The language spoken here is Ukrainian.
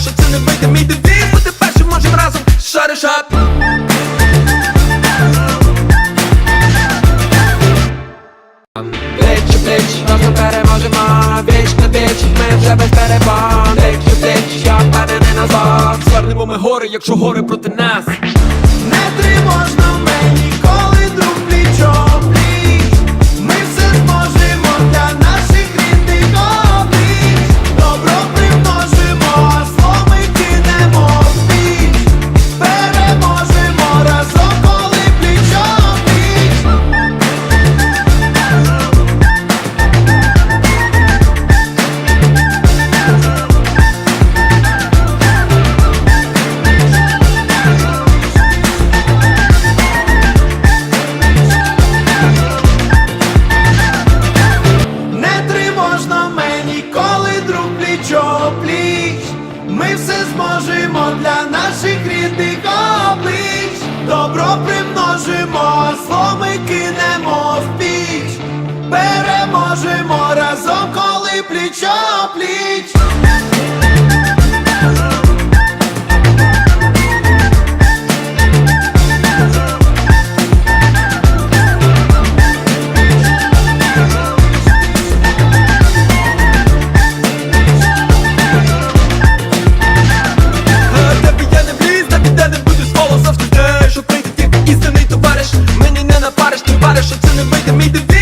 що це не вийде мій девіз Бути першим можем разом, шариш ап Плечі, у плеч, разом переможемо. Віч на віч, ми вже без перебон Плечі, плечі, я впевнений назад Звернемо ми гори, якщо гори проти нас. Не тривожно Добро примножимо, зло ми кинемо в піч. Переможемо разом, коли плічо пліч. pressure to the making me the